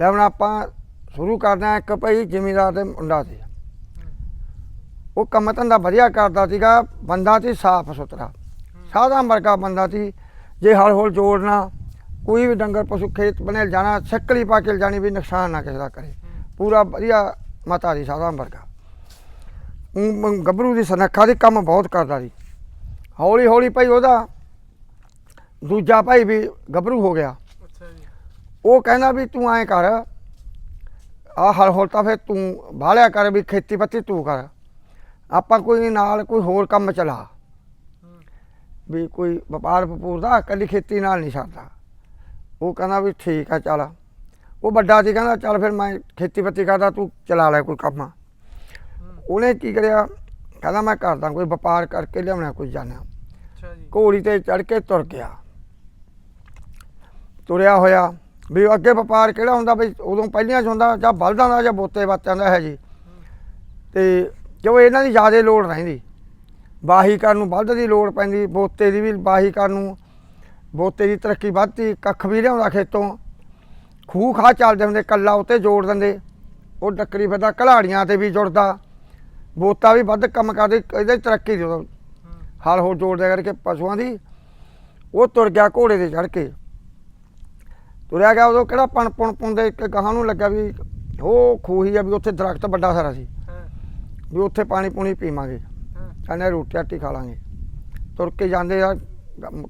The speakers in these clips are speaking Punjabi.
ਲੈ ਹੁਣ ਆਪਾਂ ਸ਼ੁਰੂ ਕਰਦੇ ਹਾਂ ਇੱਕ ਭਾਈ ਜ਼ਿਮੀਦਾਰ ਦੇ ਮੁੰਡਾ ਸੀ। ਉਹ ਕੰਮ ਧੰਦਾ ਵਧੀਆ ਕਰਦਾ ਸੀਗਾ, ਬੰਦਾ ਸੀ ਸਾਫ਼ ਸੁਥਰਾ। ਸਾਦਾ ਵਰਗਾ ਬੰਦਾ ਸੀ, ਜੇ ਹਲ ਹੌਲ ਜੋੜਨਾ ਕੋਈ ਵੀ ਡੰਗਰ ਪਸ਼ੂ ਖੇਤ ਬਣੇ ਜਾਣਾ ਛੱਕਲੀ ਪਾ ਕੇ ਜਾਣੀ ਵੀ ਨੁਕਸਾਨ ਨਾ ਕਿਸੇ ਦਾ ਕਰੇ। ਪੂਰਾ ਵਧੀਆ ਮਤਾ ਦੀ ਸਾਦਾ ਵਰਗਾ। ਗੱਭਰੂ ਦੀ ਸਨੱਖਾ ਦੀ ਕੰਮ ਬਹੁਤ ਕਰਦਾ ਸੀ। ਹੌਲੀ ਹੌਲੀ ਭਾਈ ਉਹਦਾ ਦੂਜਾ ਭਾਈ ਵੀ ਗੱਭਰੂ ਹੋ ਗਿਆ। ਉਹ ਕਹਿੰਦਾ ਵੀ ਤੂੰ ਐਂ ਕਰ ਆ ਹਲ ਹੌਲ ਤਾਂ ਫਿਰ ਤੂੰ ਬਾਹਲਿਆ ਕਰ ਵੀ ਖੇਤੀ ਪੱਤੀ ਤੂੰ ਕਰ। ਆਪਾਂ ਕੋਈ ਨਾਲ ਕੋਈ ਹੋਰ ਕੰਮ ਚਲਾ। ਵੀ ਕੋਈ ਵਪਾਰ ਵਪੂਰ ਦਾ ਇਕੱਲੀ ਖੇਤੀ ਨਾਲ ਨਹੀਂ ਸਰਦਾ। ਉਹ ਕਹਿੰਦਾ ਵੀ ਠੀਕ ਆ ਚੱਲ। ਉਹ ਵੱਡਾ ਸੀ ਕਹਿੰਦਾ ਚੱਲ ਫਿਰ ਮੈਂ ਖੇਤੀ ਪੱਤੀ ਕਰਦਾ ਤੂੰ ਚਲਾ ਲੈ ਕੋਈ ਕੰਮ। ਉਹਨੇ ਕੀ ਕਰਿਆ? ਕਹਿੰਦਾ ਮੈਂ ਕਰਦਾ ਕੋਈ ਵਪਾਰ ਕਰਕੇ ਲਿਆਉਣਾ ਕੋਈ ਜਾਣਾ। ਅੱਛਾ ਜੀ। ਘੋੜੀ ਤੇ ਚੜ ਕੇ ਤੁਰ ਗਿਆ। ਤੁਰਿਆ ਹੋਇਆ ਵੀ ਅੱਗੇ ਵਪਾਰ ਕਿਹੜਾ ਹੁੰਦਾ ਬਈ ਉਦੋਂ ਪਹਿਲੀਆਂ 'ਚ ਹੁੰਦਾ ਜਾਂ ਬਲਦਾਂ ਦਾ ਜਾਂ ਬੋਤੇ ਬਾਤਿਆਂ ਦਾ ਹੈ ਜੀ ਤੇ ਜੋ ਇਹਨਾਂ ਦੀ ਜ਼ਿਆਦਾ ਲੋੜ ਰਹਿੰਦੀ। ਬਾਹੀ ਕਰਨ ਨੂੰ ਬਲਦ ਦੀ ਲੋੜ ਪੈਂਦੀ ਬੋਤੇ ਦੀ ਵੀ ਬਾਹੀ ਕਰਨ ਨੂੰ। ਬੋਤੇ ਦੀ ਤਰੱਕੀ ਵੱਧਦੀ ਕੱਖ ਵੀ ਲਿਆਉਂਦਾ ਖੇਤੋਂ। ਖੂਹ ਖਾ ਚੱਲਦੇ ਹੁੰਦੇ ਕੱਲਾ ਉੱਤੇ ਜੋੜ ਦਿੰਦੇ। ਉਹ ਡੱਕਰੀ ਫਿਰਦਾ ਕਲਾੜੀਆਂ ਤੇ ਵੀ ਜੁੜਦਾ। ਬੋਤਾ ਵੀ ਵੱਧ ਕੰਮ ਕਰਦੇ ਇਹਦੇ ਤਰੱਕੀ ਦੀ ਹਲ ਹੋ ਜੋੜਦਿਆ ਕਰਕੇ ਪਸ਼ੂਆਂ ਦੀ। ਉਹ ਤੁਰ ਗਿਆ ਘੋੜੇ ਤੇ ਚੜ ਕੇ। ਤੁਰਿਆ ਗਿਆ ਉਦੋਂ ਕਿਹੜਾ ਪਣ ਪੁਣ ਪੁੰਦੇ ਇੱਕ ਗਾਹਾਂ ਨੂੰ ਲੱਗਾ ਵੀ ਉਹ ਖੂਹੀ ਆ ਵੀ ਉੱਥੇ ਦਰਖਤ ਵੱਡਾ ਸਾਰਾ ਸੀ। ਹਾਂ। ਵੀ ਉੱਥੇ ਪਾਣੀ ਪੂਣੀ ਪੀਵਾਂਗੇ। ਹਾਂ। ਕਹਿੰਦੇ ਰੋਟੀ ਰਾਟੀ ਖਾ ਲਾਂਗੇ। ਤੁਰ ਕੇ ਜਾਂਦੇ ਆ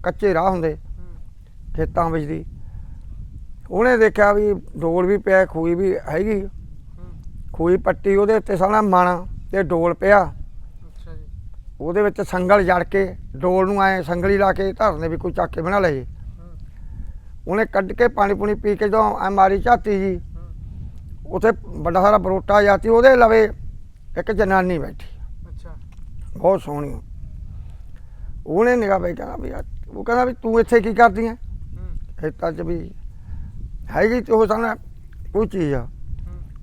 ਕੱਚੇ ਰਾਹ ਹੁੰਦੇ ਖੇਤਾਂ ਵਿੱਚ ਦੀ। ਉਹਨੇ ਦੇਖਿਆ ਵੀ ਡੋਲ ਵੀ ਪਿਆ ਖੂਹੀ ਵੀ ਹੈਗੀ। ਖੂਹੀ ਪੱਟੀ ਉਹਦੇ ਉੱਤੇ ਸਾਹਮਣੇ ਮਣ ਤੇ ਡੋਲ ਪਿਆ। ਉਹਦੇ ਵਿੱਚ ਸੰਗਲ ਜੜ ਕੇ ਡੋਲ ਨੂੰ ਐ ਸੰਗਲੀ ਲਾ ਕੇ ਧਰਨੇ ਵੀ ਕੋਈ ਚੱਕ ਕੇ ਬਣਾ ਲਏ। ਉਹਨੇ ਕੱਢ ਕੇ ਪਾਣੀ ਪੂਣੀ ਪੀ ਕੇ ਜਦੋਂ ਐ ਮਾਰੀ ਝਾਤੀ ਜੀ ਉੱਥੇ ਵੱਡਾ ਸਾਰਾ ਬਰੋਟਾ ਜਾਤੀ ਉਹਦੇ ਲਵੇ ਇੱਕ ਜਨਾਨੀ ਬੈਠੀ। ਅੱਛਾ। ਬਹੁਤ ਸੋਹਣੀ ਉਹਨੇ ਨਿਗਾਹ ਪਈ ਕਹਿੰਦਾ ਵੀ ਉਹ ਕਹਿੰਦਾ ਵੀ ਤੂੰ ਇੱਥੇ ਕੀ ਕਰਦੀ ਐ? ਖੇਤਾਂ 'ਚ ਵੀ ਹੈਗੀ ਤੇ ਉਹ ਸਾਹਮਣੇ ਕੋਈ ਚੀਜ਼ ਆ।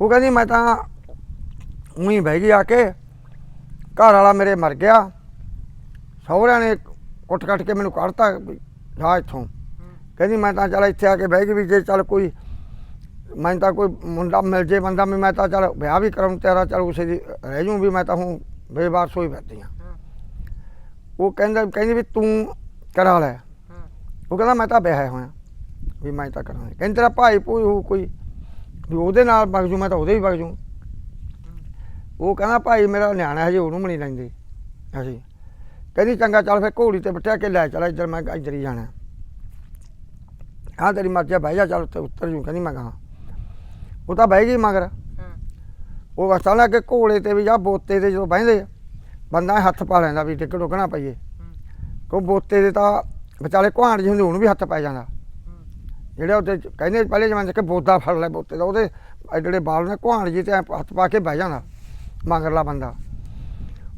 ਉਹ ਕਹਿੰਦੀ ਮੈਂ ਤਾਂ ਉਹੀ ਬਹਿ ਗਈ ਆ ਕੇ ਘਰ ਵਾਲਾ ਮੇਰੇ ਮਰ ਗਿਆ। ਸਹੁਰਿਆਂ ਨੇ ਉੱਠ ਕੱਟ ਕੇ ਮੈਨੂੰ ਕੱਢਤਾ ਵੀ ਜਾ ਇੱਥੋਂ। ਕਹਿੰਦੀ ਮੈਂ ਤਾਂ ਚੱਲ ਇੱਥੇ ਆ ਕੇ ਬਹਿ ਗਈ ਵੀ ਜੇ ਚੱਲ ਕੋਈ ਮੈਂ ਤਾਂ ਕੋਈ ਮੁੰਡਾ ਮਿਲ ਜੇ ਬੰਦਾ ਵੀ ਮੈਂ ਤਾਂ ਚੱਲ ਵਿਆਹ ਵੀ ਕਰਾਂ ਤੇਰਾ ਚੱਲ ਉਸੇ ਦੀ ਰਹਿ ਜੂ ਵੀ ਮੈਂ ਤਾਂ ਹੁਣ ਬੇਵਾਰਸ ਹੋਈ ਫਿਰਦੀ ਹਾਂ ਹਾਂ। ਉਹ ਕਹਿੰਦਾ ਕਹਿੰਦੀ ਵੀ ਤੂੰ ਕਰਾ ਲੈ। ਹਾਂ। ਉਹ ਕਹਿੰਦਾ ਮੈਂ ਤਾਂ ਵਿਆਹਿਆ ਹੋਇਆ। ਵੀ ਮੈਂ ਤਾਂ ਕਰਾਂਗਾ। ਕਹਿੰਦੀ ਤੇਰਾ ਭਾਈ ਭੂਈ ਹੋ ਕੋਈ ਵੀ ਉਹਦੇ ਨਾਲ ਵਗ ਜੂ ਮੈਂ ਤਾਂ ਉਹਦੇ ਵੀ ਵਗ ਜੂ। ਉਹ ਕਹਿੰਦਾ ਭਾਈ ਮੇਰਾ ਨਿਆਣਾ ਹਜੇ ਉਹਨੂੰ ਨਹੀਂ ਲੈਂਦੇ। ਅਸੀਂ ਕਹਿੰਦੀ ਚੰਗਾ ਚੱਲ ਫਿਰ ਘੋੜੀ ਤੇ ਬਿਠਾ ਕੇ ਲੈ ਚੱਲ ਇੱਧਰ ਮੈਂ ਇੱਧਰ ਹੀ ਜਾਣਾ। ਹਾਂ ਤੇਰੀ ਮਰਜ਼ੀ ਆ, ਬਹਿ ਜਾ ਚੱਲ ਉੱਤੇ ਉੱਤਰ ਜੂ ਕਹਿੰਦੀ ਮੈਂ ਕਹਾਂ ਉਹ ਤਾਂ ਬਹਿ ਗਈ ਮਗਰ। ਉਹ ਵਸਤਾਂ ਲੱਗੇ ਘੋੜੇ ਤੇ ਵੀ ਜਾਂ ਬੋਤੇ ਤੇ ਜਦੋਂ ਬਹਿੰਦੇ ਆ, ਬੰਦਾ ਹੱਥ ਪਾ ਲੈਂਦਾ ਵੀ ਟਿਕਟ ਰੁਕਣਾ ਪਈਏ ਕੋ ਬੋਤੇ ਦੇ ਤਾਂ ਵਿਚਾਲੇ ਕੁਹਾੜ ਜਿਹੇ ਹੁੰਦੇ ਉਹਨੂੰ ਵੀ ਹੱਥ ਪੈ ਜਾਂਦਾ। ਜਿਹੜੇ ਉੱਤੇ ਕਹਿੰਦੇ ਪਹਿਲੇ ਜਮਾਨੇ 'ਚ ਕਿ ਬੋਦਾ ਫੜ ਲੈ ਬੋਤੇ ਦਾ ਉਹਦੇ ਇਹ ਜਿਹੜੇ ਬਾਲ ਨੇ ਕੁਹਾੜ ਜੀ ਤੇ ਐਂ ਹੱਥ ਪਾ ਕੇ ਬਹਿ ਜਾਂਦਾ ਮਗਰਲਾ ਬੰਦਾ।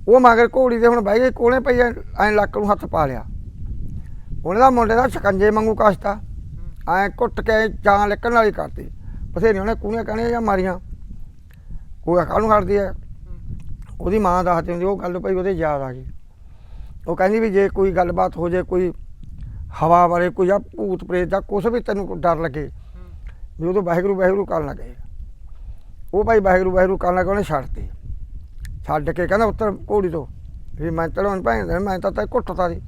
ਉਹ ਮਗਰ ਘੋੜੀ ਦੇ ਹੁਣ ਬਹਿ ਗਏ ਕੋਲੇ ਪਈ ਐ ਲੱਕ ਨੂੰ ਹੱਥ ਪਾ ਲਿਆ। ਉਹਨੇ ਦਾ ਮੁੰਡੇ ਦਾ ਸ਼ਕੰਜੇ ਵਾਂਗੂ ਕਸਤਾ। ਐਂ ਕੁੱਟ ਕੇ ਜਾਂ ਲਿਕਣ ਵਾਲੀ ਕਰਤੀ। ਬਥੇਰੀ ਉਹਨੇ ਕੂਣੀਆਂ ਕਹਣੇ ਜਾਂ ਮਾਰੀਆਂ। ਕੋਈ ਅਕਾਲ ਨੂੰ ਖੜਦੀ ਐ ਉਹਦੀ ਮਾਂ ਦੱਸਦੀ ਹੁੰਦੀ, ਉਹ ਗੱਲ ਭਾਈ ਉਹਦੇ ਯਾਦ ਆ ਗਈ। ਉਹ ਕਹਿੰਦੀ ਵੀ ਜੇ ਕੋਈ ਗੱਲਬਾਤ ਹੋ ਜੇ, ਕੋਈ ਹਵਾ ਬਾਰੇ, ਕੋਈ ਜਾਂ ਭੂਤ ਪ੍ਰੇਤ ਜਾਂ ਕੁਛ ਵੀ ਤੈਨੂੰ ਡਰ ਲੱਗੇ, ਵੀ ਉਦੋਂ ਵਾਹਿਗੁਰੂ ਵਾਹਿਗੁਰੂ ਕਰਨ ਲੱਗੇ। ਉਹ ਭਾਈ ਵਾਹਿਗੁਰੂ ਵਾਹਿਗੁਰੂ ਕਰਨ ਲੱਗਾ, ਉਹਨੇ ਛੱਡਤੀ ਛੱਡ ਕੇ ਕਹਿੰਦਾ ਉੱਤਰ ਘੋੜੀ ਤੋਂ, ਵੀ ਮੈਂ ਚੜਾਉਣ ਭੈਣ ਮੈਂ ਤਾਂ ਤੇ ਘੁੱਟਤਾ ਸੀ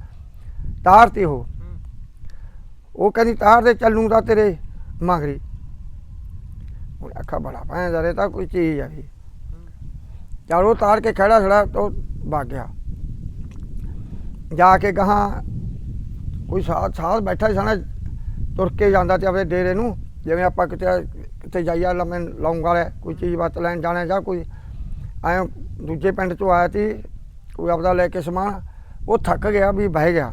ਤਾਰਤੀ ਉਹ। ਉਹ ਕਹਿੰਦੀ ਤਾਰ ਦੇ ਚੱਲੂ ਤਾਂ ਤੇਰੇ ਮਗਰੀ। ਉਹ ਅੱਖਾਂ ਬੜਾ ਭੈਣ ਦਾ ਤਾਂ ਕੋਈ ਚੀਜ਼ ਆ ਵੀ। ਹੂੰ ਚਲ ਉਹ ਤਾਰ ਕੇ ਖੜਾ ਖੜਾ ਤੋਂ ਭੱਗ ਗਿਆ। ਜਾ ਕੇ ਗਾਹਾਂ ਕੋਈ ਸਾਥ ਸਾਥ ਬੈਠਾ ਸਣਾ ਤੁਰ ਕੇ ਜਾਂਦਾ ਤੇ ਆਪਣੇ ਡੇਰੇ ਨੂੰ, ਜਿਵੇਂ ਆਪਾਂ ਕਿਤੇ ਕਿਤੇ ਜਾਈਆ ਲੰਮੇ ਲੌਂਗ ਵਾਲੇ, ਕੋਈ ਚੀਜ਼ ਵਤ ਲੈਣ ਜਾਣਾ ਜਾਂ ਕੋਈ ਐਂ ਦੂਜੇ ਪਿੰਡ ਚੋਂ ਆਇਆ ਸੀ, ਕੋਈ ਆਪਦਾ ਲੈ ਕੇ ਸਮਾਨ, ਉਹ ਥੱਕ ਗਿਆ ਵੀ ਬਹਿ ਗਿਆ।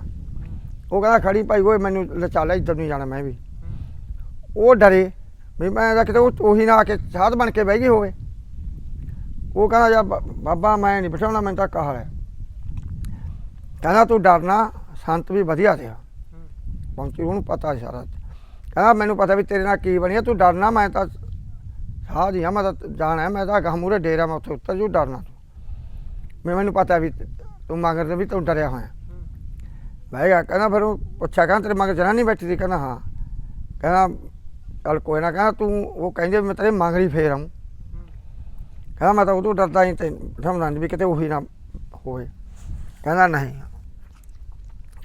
ਉਹ ਕਹਿੰਦਾ, ਖੜੀ ਭਾਈ ਓਏ, ਮੈਨੂੰ ਲਚਾਲਾ ਇੱਧਰ ਨਹੀਂ ਜਾਣਾ, ਮੈਂ ਵੀ। ਉਹ ਡਰੇ ਵੀ ਮੈਂ ਤਾਂ ਕਿਤੇ ਉਹ ਉਹੀ ਨਾ ਆ ਕੇ ਸਾਧ ਬਣ ਕੇ ਬਹਿ ਗਈ ਹੋਵੇ। ਉਹ ਕਹਿੰਦਾ ਜਾ ਬਾਬਾ, ਮੈਂ ਨਹੀਂ ਬਿਠਾਉਣਾ, ਮੈਨੂੰ ਤਾਂ ਕਾਹਲ ਹੈ। ਕਹਿੰਦਾ, ਤੂੰ ਡਰਨਾ, ਸੰਤ ਵੀ ਵਧੀਆ ਸੀ ਹੂੰ ਪਹੁੰਚੀ ਉਹਨੂੰ ਪਤਾ ਸੀ ਸਾਰਾ। ਕਹਿੰਦਾ, ਮੈਨੂੰ ਪਤਾ ਵੀ ਤੇਰੇ ਨਾਲ ਕੀ ਬਣਿਆ, ਤੂੰ ਡਰਨਾ, ਮੈਂ ਤਾਂ ਸਾਧ ਹੀ ਆ, ਮੈਂ ਤਾਂ ਜਾਣਾ ਮੈਂ ਤਾਂ ਗਾਹ ਮੂਹਰੇ ਡੇਰਾ ਮੈਂ ਉੱਥੇ ਉੱਤਰ ਜੂ, ਡਰਨਾ ਤੂੰ। ਮੈਂ ਮੈਨੂੰ ਪਤਾ ਵੀ ਤੂੰ ਮਗਰ ਤੇ ਵੀ ਤੂੰ ਡਰਿਆ ਹੋਇਆ। ਬਹਿ ਗਿਆ ਕਹਿੰਦਾ ਫਿਰ ਉਹ ਪੁੱਛਿਆ, ਕਹਿੰਦਾ ਤੇਰੇ ਮਗਰ ਜਨਾਨੀ ਬੈਠੀ ਸੀ, ਕਹਿੰਦਾ ਹਾਂ। ਕਹਿੰਦਾ, ਚੱਲ ਕੋਈ ਨਾ, ਕਹਿੰਦਾ ਤੂੰ, ਉਹ ਕਹਿੰਦੇ ਵੀ ਮੈਂ ਤੇਰੇ ਮੰਗਰੀ ਫੇਰ ਆਊਂ। ਕਹਿੰਦਾ ਮੈਂ ਤਾਂ ਉਦੋਂ ਡਰਦਾ ਹੀ ਤੇ ਸਮਝਦਾ ਨਹੀਂ ਵੀ ਕਿਤੇ ਉਹੀ ਨਾ ਹੋਵੇ। ਕਹਿੰਦਾ ਨਹੀਂ।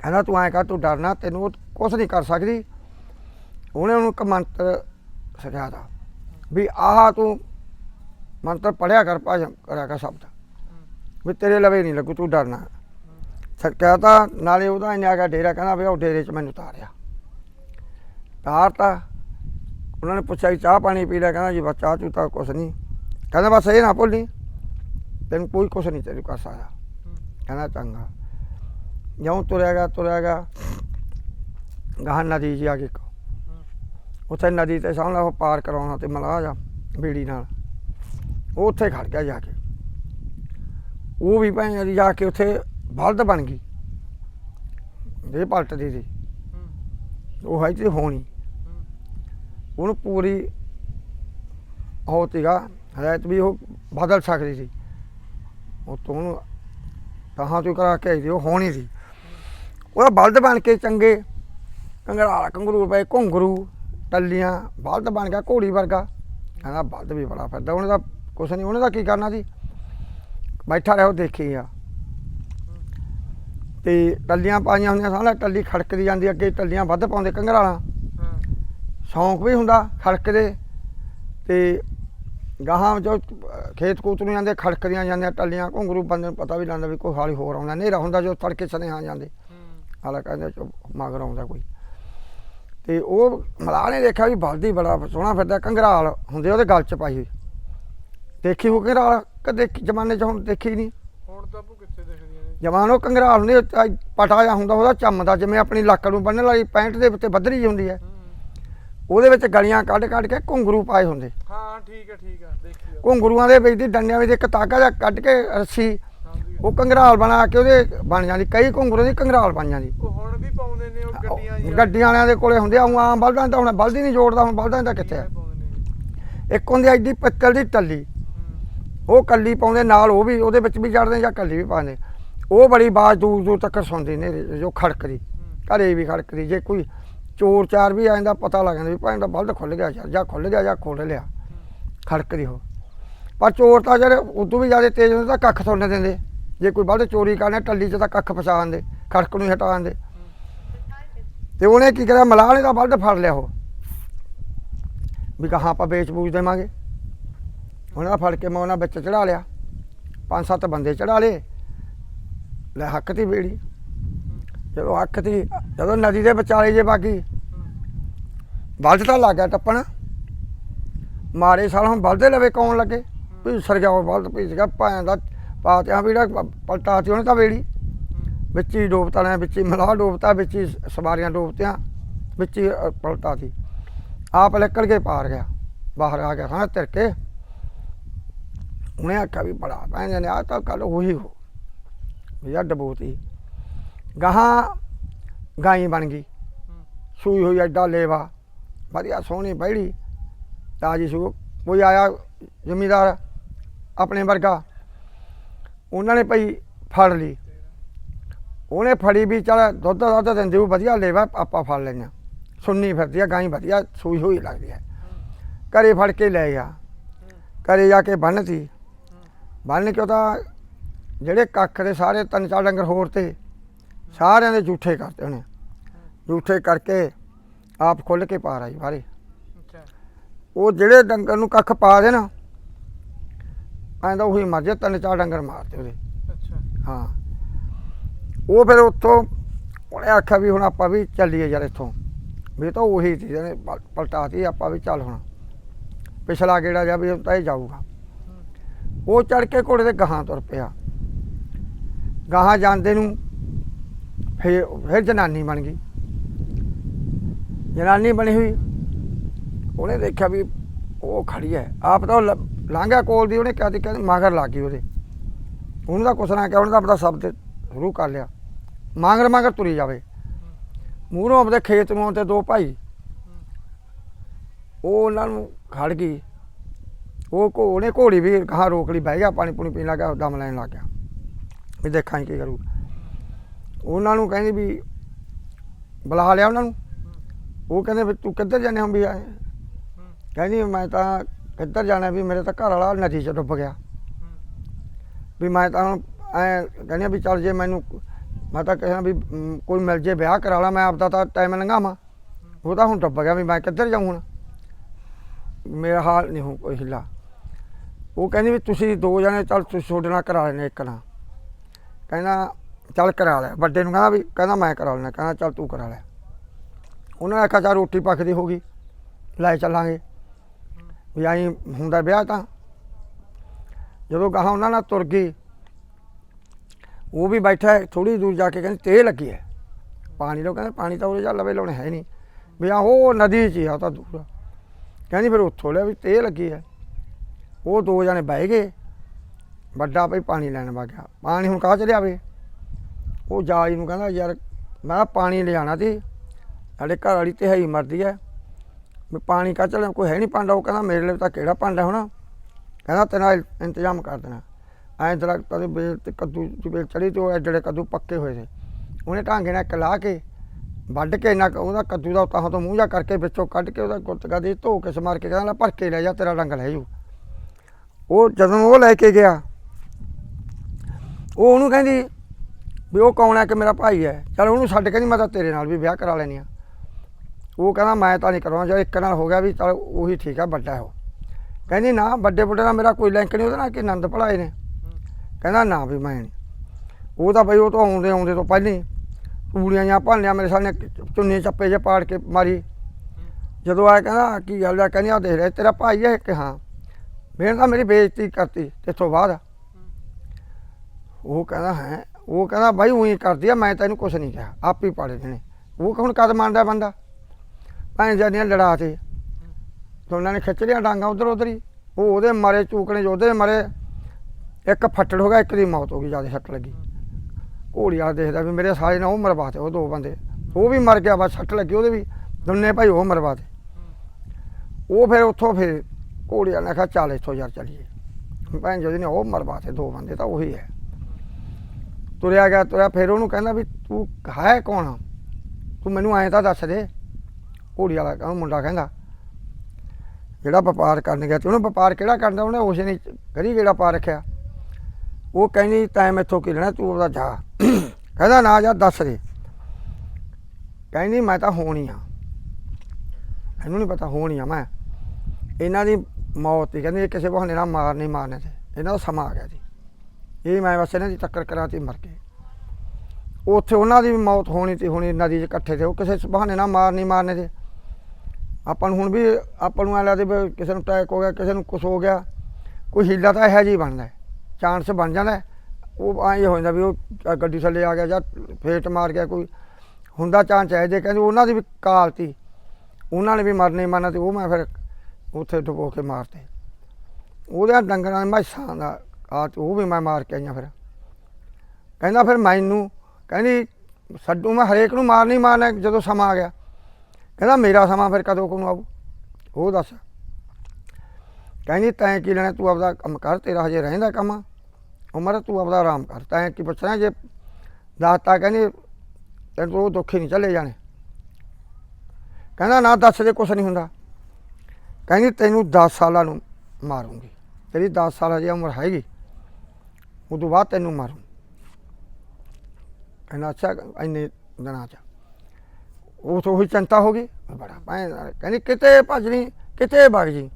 ਕਹਿੰਦਾ ਤੂੰ ਐਂ ਕਰ, ਤੂੰ ਡਰਨਾ ਤੈਨੂੰ ਉਹ ਕੁਛ ਨਹੀਂ ਕਰ ਸਕਦੀ। ਉਹਨੇ ਉਹਨੂੰ ਇੱਕ ਮੰਤਰ ਸਿਖਾਇਆ ਵੀ ਆਹ ਤੂੰ ਮੰਤਰ ਪੜਿਆ ਕਰ, ਭਾਸ਼ਣ ਕਰਿਆ ਕਰ ਸ਼ਬਦ। ਵੀ ਤੇਰੇ ਲਵੇ ਨਹੀਂ ਲੱਗੂ, ਤੂੰ ਡਰਨਾ ਸਕਿਆ ਤਾਂ ਨਾਲੇ ਉਹਦਾ ਇੰਨਾ ਕਾ ਡੇਰਾ ਕਹਿੰਦਾ ਵੀ ਉਹ ਡੇਰੇ 'ਚ ਮੈਨੂੰ ਉਤਾਰਿਆ ਤਾਰਤਾ ਉਹਨਾਂ ਨੇ ਪੁੱਛਿਆ ਵੀ ਚਾਹ ਪਾਣੀ ਪੀ ਲਿਆ, ਕਹਿੰਦਾ ਜੀ ਬਸ ਚਾਹ ਚੂਹ ਤਾਂ ਕੁਛ ਨਹੀਂ ਕਹਿੰਦਾ ਬਸ ਇਹ ਨਾ ਭੁੱਲੀ ਤੈਨੂੰ ਕੋਈ ਕੁਛ ਨਹੀਂ ਤੇਰੇ ਕਰ ਸਕਦਾ ਕਹਿੰਦਾ ਚੰਗਾ। ਜਿਉਂ ਤੁਰਿਆ ਗਿਆ ਤੁਰਿਆ ਗਿਆ ਨਦੀ ਜੀ ਆ ਕੇ ਇੱਕ। ਉੱਥੇ ਨਦੀ ਤੇ ਸਾਹਮਣੇ ਉਹ ਪਾਰ ਕਰਾਉਣਾ ਤੇ ਮਲਾਹ ਜਾ ਬੀੜੀ ਨਾਲ। ਉਹ ਉੱਥੇ ਖੜ ਗਿਆ ਜਾ ਕੇ। ਉਹ ਵੀ ਭੈਣ ਦੀ ਜਾ ਕੇ ਉੱਥੇ ਬਲਦ ਬਣ ਗਈ। ਇਹ ਪਲਟਦੀ ਸੀ। ਉਹ ਹੈ ਤੇ ਹੋਣੀ। ਉਹਨੂੰ ਪੂਰੀ ਉਹ ਤੀਗਾ ਹਦਾਇਤ ਵੀ ਉਹ ਬਦਲ ਸਕਦੀ ਸੀ। ਉਹ ਤੋਂ ਉਹਨੂੰ ਕਹਾਂ ਤੂੰ ਕਰਾ ਕੇ ਆਈ ਸੀ, ਉਹ ਹੋਣੀ ਸੀ। ਉਹਦਾ ਬਲਦ ਬਣ ਕੇ ਚੰਗੇ ਕੰਗੜਾ ਕੰਗਰੂ ਪਏ, ਘੁੰਗਰੂ, ਟੱਲੀਆਂ, ਬਲਦ ਬਣ ਗਿਆ, ਘੋੜੀ ਵਰਗਾ। ਕਹਿੰਦਾ ਬਲਦ ਵੀ ਬੜਾ ਫਿਰਦਾ, ਉਹਨੇ ਤਾਂ ਕੁਛ ਨਹੀਂ, ਉਹਨੇ ਤਾਂ ਕੀ ਕਰਨਾ ਸੀ? ਬੈਠਾ ਰਿਹਾ, ਉਹ ਦੇਖੀ ਆ। ਤੇ ਟੱਲੀਆਂ ਪਾਈਆਂ ਹੁੰਦੀਆਂ ਸਾਹਮਣੇ ਟੱਲੀ ਖੜਕਦੀ ਜਾਂਦੀ ਅੱਗੇ ਟੱਲੀਆਂ ਵੱਧ ਪਾਉਂਦੇ ਕੰਗਰਾਲਾਂ ਹਾਂ। ਸ਼ੌਂਕ ਵੀ ਹੁੰਦਾ ਖੜਕਦੇ ਤੇ ਗਾਹਾਂ ਜੋ ਖੇਤ ਕੂਤ ਨੂੰ ਜਾਂਦੇ ਖੜਕਦੀਆਂ ਜਾਂਦੀਆਂ ਟੱਲੀਆਂ ਘੁੰਗਰੂ ਬੰਦੇ ਨੂੰ ਪਤਾ ਵੀ ਲੱਗਦਾ ਵੀ ਕੋਈ ਹਾਲੀ ਹੋਰ ਆਉਂਦਾ ਹਨੇਰਾ ਹੁੰਦਾ ਜੋ ਤੜਕੇ ਸਨੇਹਾਂ ਜਾਂਦੇ। ਹੂੰ। ਹਾਲਾ ਕਹਿੰਦੇ ਚੋ ਮਗਰ ਆਉਂਦਾ ਕੋਈ। ਤੇ ਉਹ ਮਲਾਹ ਨੇ ਦੇਖਿਆ ਵੀ ਬਲਦੀ ਬੜਾ ਸੋਹਣਾ ਫਿਰਦਾ ਕੰਗਰਾਲ ਹੁੰਦੇ ਉਹਦੇ ਗਲ ਚ ਪਾਈ ਹੋਈ। ਦੇਖੀ ਉਹ ਕੰਗਰਾਲ ਕਦੇ ਜਮਾਨੇ ਚ ਹੁਣ ਦੇਖੀ ਨਹੀਂ। ਹੁਣ ਤਾਂ ਭੂ ਕਿੱਥੇ ਦਿਖਦੀਆਂ ਨੇ ਜਵਾਨ ਉਹ ਕੰਗਰਾਲ ਹੁੰਦੀ ਉਹ ਪਟਾ ਜਿਹਾ ਹੁੰਦਾ ਉਹਦਾ ਚੰਮਦਾ ਜਿਵੇਂ ਆਪਣੀ ਲੱਕ ਨੂੰ ਬੰਨਣ ਵਾਲੀ ਪੈਂਟ ਦੇ ਉੱਤੇ ਜਿਹੀ ਹੁੰਦੀ ਹੈ। ਉਹਦੇ ਵਿੱਚ ਗਲੀਆਂ ਕੱਢ ਕੱਢ ਕੇ ਘੁੰਗਰੂ ਪਾਏ ਹੁੰਦੇ। ਹਾਂ ਠੀਕ ਹੈ ਠੀਕ ਹੈ ਦੇਖੀ ਆ। ਘੁੰਗਰੂਆਂ ਦੇ ਵਿੱਚ ਦੀ ਡੰਡਿਆਂ ਵਿੱਚ ਇੱਕ ਤਾਗਾ ਜਿਹਾ ਕੱਢ ਕੇ ਰੱਸੀ ਉਹ ਕੰਗਰਾਲ ਬਣਾ ਕੇ ਉਹਦੇ ਬਣ ਜਾਂਦੀ ਕਈ ਘੁੰਗਰੂ ਦੀ ਕੰਗਰਾਲ ਬਣ ਜਾਂਦੀ। ਉਹ ਹੁਣ ਵੀ ਪਾਉਂਦੇ ਨੇ ਉਹ ਗੱਡੀਆਂ ਜਿਹੀਆਂ। ਗੱਡੀਆਂ ਵਾਲਿਆਂ ਦੇ ਕੋਲੇ ਹੁੰਦੇ ਆ ਆਮ ਬਲਦਾਂ ਤਾਂ ਹੁਣ ਬਲਦੀ ਨਹੀਂ ਜੋੜਦਾ ਹੁਣ ਬਲਦਾਂ ਦਾ ਕਿੱਥੇ ਆ? ਇੱਕ ਹੁੰਦੀ ਐਡੀ ਪਿੱਤਲ ਦੀ ਟੱਲੀ। ਉਹ ਕੱਲੀ ਪਾਉਂਦੇ ਨਾਲ ਉਹ ਵੀ ਉਹਦੇ ਵਿੱਚ ਵੀ ਚੜਦੇ ਜਾਂ ਕੱਲੀ ਵੀ ਪਾਉਂਦੇ। ਉਹ ਬੜੀ ਬਾਜ਼ ਦੂਰ ਦੂਰ ਤੱਕ ਸੁਣਦੀ ਨੇ ਜੋ ਖੜਕਦੀ। ਘਰੇ ਵੀ ਖੜਕਦੀ। ਜੇ ਕੋਈ ਚੋਰ ਚਾਰ ਵੀ ਆ ਜਾਂਦਾ ਪਤਾ ਲੱਗ ਜਾਂਦਾ ਵੀ ਭਾਂ ਦਾ ਬਲਦ ਖੁੱਲ ਗਿਆ ਯਾਰ ਜਾਂ ਖੁੱਲ ਗਿਆ ਜਾਂ ਖੋਲ ਲਿਆ। ਖੜਕਦੀ ਹੋ ਪਰ ਚੋਰ ਤਾਂ ਜਿਹੜੇ ਉਦੋਂ ਵੀ ਜ਼ਿਆਦਾ ਤੇਜ਼ ਹੁੰਦੇ ਤਾਂ ਕੱਖ ਥੋੜਨੇ ਦਿੰਦੇ। ਜੇ ਕੋਈ ਬਲਦ ਚੋਰੀ ਕਰਨਾ ਟੱਲੀ 'ਚ ਤਾਂ ਕੱਖ ਫਸਾ ਦਿੰਦੇ ਖੜਕ ਨੂੰ ਹਟਾ ਦਿੰਦੇ। ਤੇ ਉਹਨੇ ਕੀ ਕਰਿਆ? ਮਲਾਹ ਨੇ ਦਾ ਬਲਦ ਫੜ ਲਿਆ ਉਹ। ਵੀ ਕਹਾਂ ਆਪਾਂ ਵੇਚ ਬੂਝ ਦੇਵਾਂਗੇ। ਉਹਨਾਂ ਫੜ ਕੇ ਮੈਂ ਉਹਨਾਂ ਵਿੱਚ ਚੜਾ ਲਿਆ। ਪੰਜ ਸੱਤ ਬੰਦੇ ਚੜਾ ਲਏ। ਲੈ ਹੱਕ ਦੀ ਬੇੜੀ। ਜਦੋਂ ਹੱਕ ਦੀ ਜਦੋਂ ਨਦੀ ਦੇ ਵਿਚਾਲੇ ਜੇ ਬਾਕੀ ਬਲਦ ਤਾਂ ਲੱਗ ਗਿਆ ਟੱਪਣ। ਮਾਰੇ ਸਾਲ ਹੁਣ ਬਲਦੇ ਲਵੇ ਕੌਣ ਲੱਗੇ? ਵੀ ਸਰ ਗਿਆ ਉਹ ਬਲਦ ਪੀਸ ਗਿਆ ਭਾਂ ਦਾ ਪਾਤਿਆਂ ਵੀ ਜਿਹੜਾ ਪਲਟਾ ਤੀ ਉਹਨੇ ਤਾਂ ਬੇੜੀ ਵਿੱਚ ਹੀ ਡੋਬਤਾ ਨੇ ਵਿੱਚ ਹੀ ਮਲਾਹ ਡੋਬਤਾ ਵਿੱਚ ਹੀ ਸਵਾਰੀਆਂ ਡੋਬਤਿਆਂ ਵਿੱਚ ਹੀ ਅ, ਪਲਟਾ ਤੀ। ਆਪ ਨਿਕਲ ਕੇ ਪਾਰ ਗਿਆ ਬਾਹਰ ਆ ਗਿਆ ਹਾਂ ਤਿਰਕੇ ਉਹਨੇ ਆਖਿਆ ਵੀ ਬੜਾ ਭੈਣ ਨੇ ਆ ਤਾਂ ਕੱਲ ਉਹੀ ਹੋ। ਵੀ ਆ ਡਬੋਤੀ। ਗਾਹਾਂ ਗਾਈ ਬਣ ਗਈ। ਸੂਈ ਹੋਈ ਐਡਾ ਲੇਵਾ। ਵਧੀਆ ਸੋਹਣੀ ਬੈੜੀ। ਤਾਜੀ ਸੂ ਕੋਈ ਆਇਆ ਜ਼ਮੀਦਾਰ ਆਪਣੇ ਵਰਗਾ? ਉਹਨਾਂ ਨੇ ਭਈ ਫੜ ਲਈ। ਉਹਨੇ ਫੜੀ ਵੀ ਚਲ ਦੁੱਧ ਦੁੱਧ ਦਿੰਦੇ ਉਹ ਵਧੀਆ ਲੇਵਾ ਆਪਾਂ ਫੜ ਲੈਂਦੇ ਹਾਂ। ਸੁੰਨੀ ਫਿਰਦੀ ਆ, ਗਾਈ ਵਧੀਆ ਸੂਈ ਹੋਈ ਲੱਗਦੀ ਹੈ। ਘਰੇ ਫੜ ਕੇ ਲੈ ਗਿਆ। ਘਰੇ ਜਾ ਕੇ ਬੰਨਤੀ। ਬੰਨ ਕੇ ਉਹ ਤਾਂ ਜਿਹੜੇ ਕੱਖ ਦੇ ਸਾਰੇ ਤਿੰਨ ਚਾਰ ਡੰਗਰ ਹੋਰ ਤੇ ਸਾਰਿਆਂ ਦੇ ਝੂਠੇ ਕਰਤੇ ਉਹਨੇ ਝੂਠੇ ਕਰਕੇ ਆਪ ਖੁੱਲ ਕੇ ਪਾ ਰਹੀ ਬਾਰੇ ਉਹ ਜਿਹੜੇ ਡੰਗਰ ਨੂੰ ਕੱਖ ਪਾ ਦੇ ਨਾ ਐਂ ਤਾਂ ਉਹੀ ਮਰ ਜਾ ਤਿੰਨ ਚਾਰ ਡੰਗਰ ਮਾਰਤੇ ਉਹਦੇ। ਅੱਛਾ। ਹਾਂ। ਉਹ ਫਿਰ ਉੱਥੋਂ ਉਹਨੇ ਆਖਿਆ ਵੀ ਹੁਣ ਆਪਾਂ ਵੀ ਚੱਲੀਏ ਯਾਰ ਇੱਥੋਂ। ਵੀ ਤਾਂ ਉਹੀ ਸੀ ਜਿਹਨੇ ਪਲ- ਪਲਟਾਤੀ ਆਪਾਂ ਵੀ ਚੱਲ ਹੁਣ। ਪਿਛਲਾ ਗੇੜਾ ਜਾ ਵੀ ਤਾਂ ਇਹ ਜਾਊਗਾ। ਉਹ ਚੜ ਕੇ ਘੋੜੇ ਦੇ ਗਾਹਾਂ ਤੁਰ ਪਿਆ। ਗਾਹਾਂ ਜਾਂਦੇ ਨੂੰ ਫਿਰ ਫਿਰ ਜਨਾਨੀ ਬਣ ਗਈ। ਜਨਾਨੀ ਬਣੀ ਹੋਈ, ਉਹਨੇ ਦੇਖਿਆ ਵੀ ਉਹ ਖੜੀ ਹੈ। ਆਪ ਤਾਂ ਉਹ ਲ- ਕੋਲ ਦੀ ਉਹਨੇ ਕਿਹਾ ਤੇ ਕਹਿੰਦੇ ਮਗਰ ਲੱਗ ਗਈ ਉਹਦੇ। ਉਹਨੂੰ ਤਾਂ ਕੁਛ ਨਾ ਕਿਹਾ, ਉਹਨੇ ਤਾਂ ਆਪਣਾ ਸ਼ਬਦ ਸ਼ੁਰੂ ਕਰ ਲਿਆ। ਮਾਂਗਰ ਮਾਂਗਰ ਤੁਰੀ ਜਾਵੇ। ਮੂਹਰੋਂ ਆਪਣੇ ਖੇਤ ਨੂੰ 'ਤੇ ਦੋ ਭਾਈ। ਉਹ ਉਹਨਾਂ ਨੂੰ ਖੜ ਗਈ। ਉਹ ਘੋ- ਉਹਨੇ ਘੋੜੀ ਵੀ ਗਾਹਾਂ ਰੋਕ ਲਈ, ਬਹਿ ਗਿਆ ਪਾਣੀ ਪੂਣੀ ਪੀਣ ਲੱਗਾ, ਦਮ ਲੈਣ ਲੱਗ ਗਿਆ। ਵੀ ਦੇਖਾਂ ਕੀ ਕਰੂ। ਉਹਨਾਂ ਨੂੰ ਕਹਿੰਦੀ ਵੀ ਬੁਲਾ ਲਿਆ ਉਹਨਾਂ ਨੂੰ। ਉਹ ਕਹਿੰਦੇ ਵੀ ਤੂੰ ਕਿੱਧਰ ਜਾਣੇ ਹੋ ਵੀ ਆਏ। ਕਹਿੰਦੀ ਮੈਂ ਤਾਂ ਕਿੱਧਰ ਜਾਣਾ ਵੀ ਮੇਰੇ ਤਾਂ ਘਰ ਵਾਲਾ ਨਦੀ 'ਚ ਡੁੱਬ ਗਿਆ। ਵੀ ਮੈਂ ਤਾਂ ਹੁਣ ਐ ਕਹਿੰਦੀ ਵੀ ਚੱਲ ਜੇ ਮੈਨੂੰ ਮੈਂ ਤਾਂ ਕਹਿੰਦਾ ਵੀ ਕੋਈ ਮਿਲ ਜੇ ਵਿਆਹ ਕਰਾ ਲਾ, ਮੈਂ ਆਪਦਾ ਤਾਂ ਟਾਈਮ ਲੰਘਾਵਾਂ। ਉਹ ਤਾਂ ਹੁਣ ਡੁੱਬ ਗਿਆ ਵੀ ਮੈਂ ਕਿੱਧਰ ਜਾਊਂ ਹੁਣ। ਮੇਰਾ ਹਾਲ ਨਹੀਂ ਹੋ ਕੋਈ ਹਿੱਲਾ। ਉਹ ਕਹਿੰਦੀ ਵੀ ਤੁਸੀਂ ਦੋ ਜਣੇ ਚੱਲ ਤੁਸੀਂ ਤੁਹਾਡੇ ਨਾਲ ਕਰਾ ਲੈਣੇ ਇੱਕ ਨਾਲ ਕਹਿੰਦਾ, ਚੱਲ ਕਰਾ ਲੈ। ਵੱਡੇ ਨੂੰ ਕਹਿੰਦਾ ਵੀ, ਕਹਿੰਦਾ ਮੈਂ ਕਰਾ ਲੈਣਾ ਕਹਿੰਦਾ ਚੱਲ ਤੂੰ ਕਰਾ ਲੈ। ਉਹਨਾਂ ਨੇ ਆਖਿਆ, ਚੱਲ ਰੋਟੀ ਪੱਕਦੀ ਗਈ, ਲੈ ਚੱਲਾਂਗੇ। ਵੀ ਆਈ ਹੁੰਦਾ ਵਿਆਹ ਤਾਂ। ਜਦੋਂ ਗਾਹਾਂ ਉਹਨਾਂ ਨਾਲ ਤੁਰ ਗਈ, ਉਹ ਵੀ ਬੈਠਾ ਥੋੜੀ ਦੂਰ ਜਾ ਕੇ ਕਹਿੰਦੀ ਤੇਹ ਲੱਗੀ ਹੈ। ਪਾਣੀ ਲੋ ਕਹਿੰਦੇ ਪਾਣੀ ਤਾਂ ਉਹਦੇ ਜਾ ਲਵੇ ਲਾਉਣੇ ਹੈ ਨਹੀਂ। ਵੀ ਆ ਉਹ ਨਦੀ 'ਚ ਹੀ ਆ, ਉਹ ਤਾਂ ਦੂਰ ਕਹਿੰਦੀ ਫਿਰ ਉੱਥੋਂ ਲਿਆ ਵੀ ਤੇ ਲੱਗੀ ਹੈ। ਉਹ ਦੋ ਜਣੇ ਬਹਿ ਗਏ। ਵੱਡਾ ਭਾਈ ਪਾਣੀ ਲੈਣ ਵਾ ਗਿਆ ਪਾਣੀ ਹੁਣ ਕਾਹ ਚ ਲਿਆਵੇ? ਉਹ ਜਾਈ ਨੂੰ ਕਹਿੰਦਾ, ਯਾਰ, ਮੈਂ ਪਾਣੀ ਲਿਆਣਾ ਤੇ ਸਾਡੇ ਘਰ ਵਾਲੀ ਤੇ ਹੀ ਮਰਦੀ ਹੈ ਵੀ ਪਾਣੀ ਕਾ ਚਲੇ ਕੋਈ ਹੈ ਨਹੀਂ ਭਾਂਡਾ ਉਹ ਕਹਿੰਦਾ, ਮੇਰੇ ਲਈ ਤਾਂ ਕਿਹੜਾ ਭਾਂਡਾ ਹੋਣਾ? ਕਹਿੰਦਾ, ਤੇਰਾ ਇੰਤਜ਼ਾਮ ਕਰ ਦੇਣਾ। ਐਂ ਦਰਖਤਾਂ ਦੇ ਬੇਲ ਤੇ ਕੱਦੂ ਬੇਲ ਚੜੀ ਤੇ ਉਹ ਜਿਹੜੇ ਕੱਦੂ ਪੱਕੇ ਹੋਏ ਸੀ। ਉਹਨੇ ਢਾਂਗੇ ਨਾਲ ਕਲਾ ਕੇ ਵੱਢ ਕੇ ਨਾ ਉਹਦਾ ਕੱਦੂ ਦਾ ਉਤਾਹਾਂ ਤੋਂ ਮੂੰਹ ਜਾ ਕਰਕੇ ਵਿੱਚੋਂ ਕੱਢ ਕੇ ਉਹਦਾ ਗੁੱਤਗਾ ਦੇ ਧੋ ਕੇ ਸਮਾਰ ਕੇ ਕਹਿੰਦਾ ਭਰ ਕੇ ਲੈ ਜਾ, ਤੇਰਾ ਡੰਗ ਲੈ ਜੂ। ਉਹ ਜਦੋਂ ਉਹ ਲੈ ਕੇ ਗਿਆ ਉਹ ਉਹਨੂੰ ਕਹਿੰਦੀ ਵੀ ਉਹ ਕੌਣ ਹੈ ਕਿ ਮੇਰਾ ਭਾਈ ਹੈ? ਚਲ ਉਹਨੂੰ ਛੱਡ ਕਹਿੰਦੀ ਮੈਂ ਤਾਂ ਤੇਰੇ ਨਾਲ ਵੀ ਵਿਆਹ ਕਰਾ ਲੈਣੀ ਆ ਉਹ ਕਹਿੰਦਾ, ਮੈਂ ਤਾਂ ਨਹੀਂ ਕਰਵਾਉਣਾ ਜੇ ਇੱਕ ਨਾਲ ਹੋ ਗਿਆ ਵੀ ਚਲ ਉਹੀ ਠੀਕ ਆ, ਵੱਡਾ ਹੈ ਉਹ। ਕਹਿੰਦੀ, ਨਾ, ਵੱਡੇ ਬੁੱਢੇ ਨਾਲ ਮੇਰਾ ਕੋਈ ਲਿੰਕ ਨਹੀਂ, ਉਹਦੇ ਨਾਲ ਕਿ ਆਨੰਦ ਭਲਾਏ ਨੇ ਕਹਿੰਦਾ, ਨਾ ਵੀ ਮੈਂ ਨਹੀਂ। ਉਹ ਤਾਂ ਬਈ ਉਹ ਤੋਂ ਆਉਂਦੇ ਆਉਂਦੇ ਤੋਂ ਪਹਿਲਾਂ ਹੀ ਪੂੜੀਆਂ ਜਾਂ ਭਾਲਿਆਂ ਮੇਰੇ ਸਾਹਮਣੇ, ਚੁੰਨੇ ਚੱਪੇ ਜੇ ਪਾੜ ਕੇ ਮਾਰੀ। ਜਦੋਂ ਆਇਆ ਕਹਿੰਦਾ, ਕੀ ਗੱਲ ਆ? ਕਹਿੰਦੀ ਆ ਦੇਖ ਲੈ, ਤੇਰਾ ਭਾਈ ਹੈ ਕਿ ਹਾਂ। ਮੇਰੇ ਤਾਂ ਮੇਰੀ ਬੇਇੱਜ਼ਤੀ ਕਰਤੀ ਤੇ ਬਾਅਦ। ਉਹ ਕਹਿੰਦਾ ਹੈ, ਉਹ ਕਹਿੰਦਾ ਬਾਈ ਉਹੀ ਕਰਦੀ ਆ, ਮੈਂ ਤੈਨੂੰ ਕੁਛ ਨਹੀਂ ਕਿਹਾ, ਆਪ ਹੀ ਪਾੜੇ ਨੇ। ਉਹ ਹੁਣ ਕਦ ਮੰਨਦਾ ਬੰਦਾ? ਭਾਂ ਜਦੀਆਂ ਲੜਾ ਤੇ ਤੇ ਉਹਨਾਂ ਨੇ ਖਿੱਚ ਲਿਆ ਡਾਂਗਾ ਉਧਰ ਉਧਰ ਹੀ। ਉਹ ਉਹਦੇ ਮਾਰੇ ਚੂਕਣੇ ਉਹਦੇ ਮਾਰੇ। ਇੱਕ ਫੱਟੜ ਹੋ ਗਿਆ, ਇੱਕ ਦੀ ਮੌਤ ਹੋ ਗਈ, ਜ਼ਿਆਦਾ ਸੱਟ ਲੱਗੀ। ਘੋੜੀ ਵਾਲਾ ਦੇਖਦਾ ਵੀ ਮੇਰੇ ਸਾਲੇ ਨੇ ਉਹ ਮਰਵਾਤੇ, ਉਹ ਦੋ ਬੰਦੇ। ਉਹ ਵੀ ਮਰ ਗਿਆ, ਬਸ ਸੱਟ ਲੱਗੀ ਉਹਦੇ ਵੀ। ਦੋਨੇ ਭਾਈ ਉਹ ਮਰਵਾਤੇ। ਉਹ ਫਿਰ ਉੱਥੋਂ ਫਿਰ ਘੋੜੀ ਵਾਲਾ ਨੇ ਕਿਹਾ, ਚੱਲ ਇੱਥੋਂ ਯਾਰ ਚੱਲੀਏ। ਭੈਣ ਜੀ ਨੇ ਉਹ ਮਰਵਾਤੇ ਦੋ ਬੰਦੇ, ਤਾਂ ਉਹੀ ਹੈ। ਤੁਰਿਆ ਗਿਆ, ਤੁਰਿਆ, ਫਿਰ ਉਹਨੂੰ ਕਹਿੰਦਾ ਵੀ ਤੂੰ ਹੈ ਕੌਣ ਤੂੰ ਮੈਨੂੰ ਐਂ ਤਾਂ ਦੱਸ ਦੇ। ਘੋੜੀ ਵਾਲਾ ਕਹਿੰਦਾ, ਮੁੰਡਾ ਕਹਿੰਦਾ, ਜਿਹੜਾ ਵਪਾਰ ਕਰਨ ਗਿਆ ਤੇ ਉਹਨੇ ਵਪਾਰ ਕਿਹੜਾ ਕਰਦਾ ਉਹਨੇ ਉਸ ਨੇ ਕਰੀ ਜਿਹੜਾ ਪਾ ਰੱਖਿਆ। ਉਹ ਕਹਿੰਦੀ, ਤੈਂ ਮੈਥੋਂ ਕੀ ਲੈਣਾ? ਤੂੰ ਉਹਦਾ ਜਾ। ਕਹਿੰਦਾ, ਨਾ ਜਾ, ਦੱਸ ਦੇ। ਕਹਿੰਦੀ, ਮੈਂ ਤਾਂ ਹੋਣੀ ਆ। ਇਹਨੂੰ ਨਹੀਂ ਪਤਾ, ਹੋਣੀ ਆ ਮੈਂ। ਇਹਨਾਂ ਦੀ ਮੌਤ ਹੀ ਕਹਿੰਦੀ, ਕਿਸੇ ਬਹਾਨੇ ਨਾਲ ਮਾਰ ਨਹੀਂ ਮਾਰਨੇ ਤੇ ਇਹਨਾਂ ਦਾ ਸਮਾਂ ਆ ਗਿਆ ਸੀ ਇਹ ਮੈਂ ਬਸ ਇਹਨਾਂ ਦੀ ਟੱਕਰ ਕਰਾਤੀ ਮਰ ਗਏ। ਉੱਥੇ ਉਹਨਾਂ ਦੀ ਵੀ ਮੌਤ ਹੋਣੀ ਤੇ ਹੋਣੀ, ਨਦੀ 'ਚ ਇਕੱਠੇ ਤੇ ਉਹ ਕਿਸੇ ਬਹਾਨੇ ਨਾਲ ਮਾਰ ਨਹੀਂ ਮਾਰਨੇ ਤੇ। ਆਪਾਂ ਨੂੰ ਹੁਣ ਵੀ ਆਪਾਂ ਨੂੰ ਐਂ ਲੱਗਦਾ ਵੀ ਕਿਸੇ ਨੂੰ ਅਟੈਕ ਹੋ ਗਿਆ, ਕਿਸੇ ਨੂੰ ਕੁਛ ਹੋ ਗਿਆ, ਕੋਈ ਹੀਲਾ ਤਾਂ ਇਹੋ ਜਿਹੀ ਬਣਦਾ ਚਾਂਸ ਬਣ ਜਾਂਦਾ ਉਹ ਐਂ ਹੋ ਜਾਂਦਾ ਵੀ ਉਹ ਗੱਡੀ ਥੱਲੇ ਆ ਗਿਆ ਜਾਂ ਫੇਟ ਮਾਰ ਗਿਆ ਕੋਈ। ਹੁੰਦਾ ਚਾਂਸ ਹੈ ਜੇ ਕਹਿੰਦੇ ਉਹਨਾਂ ਦੀ ਵੀ ਕਾਲਤੀ ਉਹਨਾਂ ਨੇ ਵੀ ਮਰਨੇ ਮਾਰਨਾ ਤੇ ਉਹ ਮੈਂ ਫਿਰ ਉੱਥੇ ਡੁਬੋ ਕੇ ਮਾਰਤੇ। ਉਹਦੇ ਡੰਗਰਾਂ ਦੇ ਮੱਛਾਂ ਦਾ ਆ ਉਹ ਵੀ ਮੈਂ ਮਾਰ ਕੇ ਆਈਆਂ ਫਿਰ। ਕਹਿੰਦਾ ਫਿਰ ਮੈਨੂੰ, ਕਹਿੰਦੀ ਛੱਡੂ ਮੈਂ ਹਰੇਕ ਨੂੰ ਮਾਰਨੀ ਮਾਰਨਾ ਜਦੋਂ ਸਮਾਂ ਆ ਗਿਆ। ਕਹਿੰਦਾ ਮੇਰਾ ਸਮਾਂ ਫਿਰ ਕਦੋਂ ਕੋਨੂੰ ਆਊ? ਉਹ ਦੱਸ। ਕਹਿੰਦੀ ਤੈਂ ਕੀ ਲੈਣਾ, ਤੂੰ ਆਪਦਾ ਕੰਮ ਕਰ, ਤੇਰਾ ਹਜੇ ਰਹਿੰਦਾ ਕੰਮ ਉਮਰ ਤੂੰ ਆਪਦਾ ਆਰਾਮ ਕਰ, ਤੈਂ ਕੀ ਪੁੱਛਣਾ ਜੇ ਦਾਤਾ ਕਹਿੰਦੀ ਤੈਨੂੰ ਉਹ ਦੁੱਖ ਹੀ ਨਹੀਂ ਚੱਲੇ ਜਾਣੇ। ਕਹਿੰਦਾ ਨਾ ਦੱਸ ਦੇ ਕੁਛ ਨਹੀਂ ਹੁੰਦਾ। ਕਹਿੰਦੀ ਤੈਨੂੰ 10 ਸਾਲਾਂ ਨੂੰ ਮਾਰੂੰਗੀ। ਤੇਰੀ 10 ਸਾਲ ਹਜੇ ਉਮਰ ਹੈਗੀ। ਉਦੋਂ ਬਾਅਦ ਤੈਨੂੰ ਮਾਰੂ। ਕਹਿੰਦਾ ਅੱਛਾ ਇੰਨੇ ਦਿਨਾਂ ਚ। ਉਸ ਉਹੀ ਚਿੰਤਾ ਹੋ ਗਈ। ਬੜਾ ਭੈਣ ਕਹਿੰਦੀ ਕਿਤੇ ਭੱਜਣੀ ਕਿਤੇ ਵਗ ਜੀ।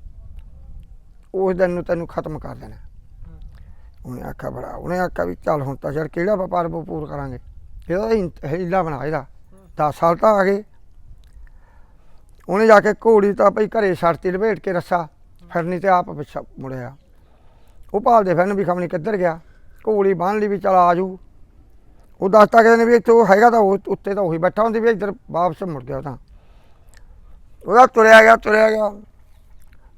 ਉਸ ਦਿਨ ਨੂੰ ਤੈਨੂੰ ਖਤਮ ਕਰ ਦੇਣਾ। ਉਹਨੇ ਆਖਿਆ ਬੜਾ, ਉਹਨੇ ਆਖਿਆ ਵੀ ਚੱਲ ਹੁਣ ਤਾਂ ਯਾਰ ਕਿਹੜਾ ਵਪਾਰ ਵਪੂਰ ਕਰਾਂਗੇ। ਇਹਦਾ ਹੀਲਾ ਬਣਾ ਇਹਦਾ। 10 ਸਾਲ ਤਾਂ ਆ ਗਏ। ਉਹਨੇ ਜਾ ਕੇ ਘੋੜੀ ਤਾਂ ਭਈ ਘਰੇ ਛੱਡਤੀ, ਲਪੇਟ ਕੇ ਰੱਸਾ ਫਿਰਨੀ ਤੇ ਆਪ ਪਿੱਛਾ ਮੁੜਿਆ। ਉਹ ਭਾਲਦੇ ਫਿਰਨ ਵੀ ਖਮਣੀ ਕਿੱਧਰ ਗਿਆ। ਘੋਲੀ ਬੰਨ ਲਈ ਵੀ ਚਲ ਜੂ ਉਹ ਦੱਸਤਾ ਕਹਿੰਦੇ ਨੇ ਵੀ ਇੱਥੇ ਉਹ ਹੈਗਾ ਤਾਂ ਉਹ ਉੱਤੇ ਤਾਂ ਉਹੀ ਬੈਠਾ ਹੁੰਦੀ ਵੀ ਇੱਧਰ ਵਾਪਸ ਮੁੜ ਗਿਆ ਤਾਂ। ਉਹਦਾ ਤੁਰਿਆ ਗਿਆ ਤੁਰਿਆ ਗਿਆ।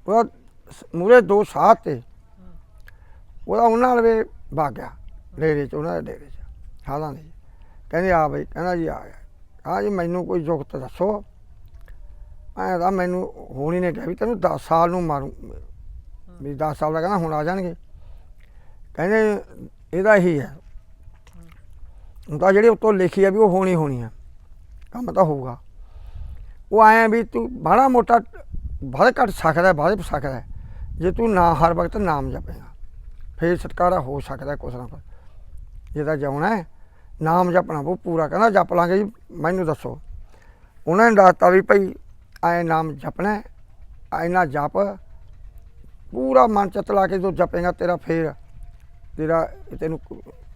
ਉਹਦਾ ਮੂਰੇ ਦੋ ਸਾਹ ਤੇ। ਉਹਦਾ ਉਹਨਾਂ ਨਾਲ ਵੀ ਭੱਗ ਗਿਆ, ਡੇਰੇ ਚ, ਉਹਨਾਂ ਦੇ ਡੇਰੇ ਚ ਹਾਲਾਂ ਦੇ। ਕਹਿੰਦੇ ਆ ਬਈ, ਕਹਿੰਦਾ ਜੀ ਆ ਗਿਆ। ਆ ਜੀ ਮੈਨੂੰ ਕੋਈ ਜੁਗਤ ਦੱਸੋ। ਐਂ ਤਾਂ ਮੈਨੂੰ ਹੁਣ ਹੀ ਨੇ ਕਿਹਾ ਵੀ ਤੈਨੂੰ 10 ਸਾਲ ਨੂੰ ਮਾਰੂ। ਵੀ 10 ਸਾਲ ਦਾ ਕਹਿੰਦਾ ਹੁਣ ਆ ਜਾਣਗੇ। ਕਹਿੰਦੇ ਇਹਦਾ ਹੀ ਹੈ। ਹੁਣ ਤਾਂ ਜਿਹੜੀ ਉੱਤੋਂ ਲਿਖੀ ਆ ਵੀ ਉਹ ਹੋਣੀ ਹੋਣੀ ਆ, ਕੰਮ ਤਾਂ ਹੋਊਗਾ। ਉਹ ਆਇਆ ਵੀ ਤੂੰ ਬੜਾ ਮੋਟਾ ਵੱਧ ਘੱਟ ਸਕਦਾ ਵੱਧ ਸਕਦਾ। ਜੇ ਤੂੰ ਨਾ ਹਰ ਵਕਤ ਨਾਮ ਜਪੇਗਾ, ਫੇਰ ਛੁਟਕਾਰਾ ਹੋ ਸਕਦਾ ਕੁਛ ਨਾ ਕੁਛ। ਜੇ ਤਾਂ ਜਾਉਣਾ ਹੈ, ਨਾਮ ਜਪਣਾ, ਉਹ ਪੂਰਾ ਕਹਿੰਦਾ ਜਪ ਲਾਂਗੇ ਜੀ, ਮੈਨੂੰ ਦੱਸੋ। ਉਹਨਾਂ ਨੇ ਦੱਸਤਾ ਵੀ ਭਾਈ ਐ ਨਾਮ ਜਪਣਾ ਹੈ ਨਾ ਜਪ। ਪੂਰਾ ਮਨ ਚ ਲਾ ਕੇ ਜੋ ਜਪੇਗਾ ਤੇਰਾ ਫੇਰ ਤੇਰਾ ਤੈਨੂੰ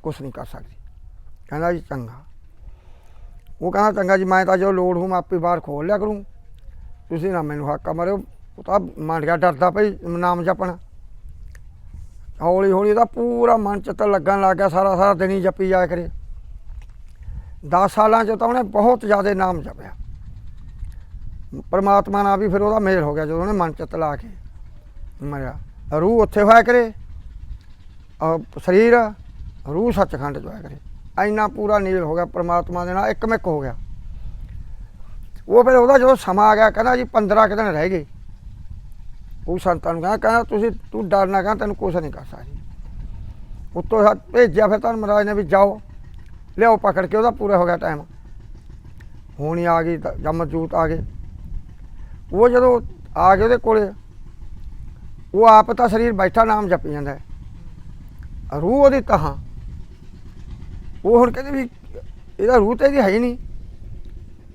ਕੁਛ ਨਹੀਂ ਕਰ ਸਕਦੀ। ਕਹਿੰਦਾ ਜੀ ਚੰਗਾ। ਉਹ ਕਹਿੰਦਾ ਚੰਗਾ ਜੀ, ਮੈਂ ਤਾਂ ਜੋ ਲੋੜ ਹੂੰ ਮੈਂ ਆਪੇ ਬਾਹਰ ਖੋਲ ਲਿਆ ਕਰੂੰ। ਤੁਸੀਂ ਨਾ ਮੈਨੂੰ ਹਾਕਾ ਮਾਰਿਓ। ਉਹ ਤਾਂ ਮੰਨ ਗਿਆ ਡਰਦਾ ਭਈ, ਨਾਮ ਜਪਣਾ। ਹੌਲੀ ਹੌਲੀ ਉਹਦਾ ਪੂਰਾ ਮਨ ਚਿੱਤ ਲੱਗਣ ਲੱਗ ਗਿਆ, ਸਾਰਾ ਸਾਰਾ ਦਿਨ ਹੀ ਜਪੀ ਜਾਇਆ ਕਰੇ। 10 ਸਾਲਾਂ ਚ ਤਾਂ ਉਹਨੇ ਬਹੁਤ ਜ਼ਿਆਦਾ ਨਾਮ ਜਪਿਆ। ਪਰਮਾਤਮਾ ਨਾਲ ਵੀ ਫਿਰ ਉਹਦਾ ਮੇਲ ਹੋ ਗਿਆ, ਜਦੋਂ ਉਹਨੇ ਮਨ ਚਿੱਤ ਲਾ ਕੇ। ਮਰਿਆ। ਰੂਹ ਉੱਥੇ ਹੋਇਆ ਕਰੇ। ਅਹ ਸਰੀਰ ਰੂਹ ਸੱਚਖੰਡ ਚ ਹੋਇਆ ਕਰੇ। ਇੰਨਾ ਪੂਰਾ ਨੀਲ ਹੋ ਗਿਆ, ਪਰਮਾਤਮਾ ਦੇ ਨਾਲ ਇੱਕ ਮਿੱਕ ਹੋ ਗਿਆ। ਉਹ ਫਿਰ ਉਹਦਾ ਜਦੋਂ ਸਮਾਂ ਆ ਗਿਆ, ਕਹਿੰਦਾ ਜੀ 15 ਕੁ ਦਿਨ ਰਹਿ ਗਏ। ਉਹ ਸੰਤਾਂ ਨੂੰ ਕਹਿੰਦਾ ਕਹਿੰਦਾ ਤੁਸੀਂ ਤੂੰ ਡਰਨਾ ਕਹਿੰਦਾ ਤੈਨੂੰ ਕੁਛ ਨਹੀਂ ਕਰ ਸਕਦੀ। ਉੱਤੋਂ ਸਾ ਭੇਜਿਆ ਫਿਰ ਤਾਂ ਮਹਾਰਾਜ ਨੇ ਵੀ ਜਾਓ। ਲਿਆਓ ਪਕੜ ਕੇ, ਉਹਦਾ ਪੂਰਾ ਹੋ ਗਿਆ ਟਾਈਮ ਹੁਣ ਹੀ ਆ ਗਈ, ਤਾਂ ਜਮਜੂਤ ਆ ਗਏ। ਉਹ ਜਦੋਂ ਆ ਗਏ ਉਹਦੇ ਕੋਲੇ, ਉਹ ਆਪ ਤਾਂ ਸਰੀਰ ਬੈਠਾ, ਨਾਮ ਜਪੀ ਜਾਂਦਾ ਹੈ। ਰੂਹ ਉਹਦੀ ਤਹਾਂ। ਉਹ ਹੁਣ ਕਹਿੰਦੇ ਵੀ ਇਹਦਾ ਰੂਹ ਤੇ ਇਹਦੀ ਹੈ ਹੀ ਨਹੀਂ।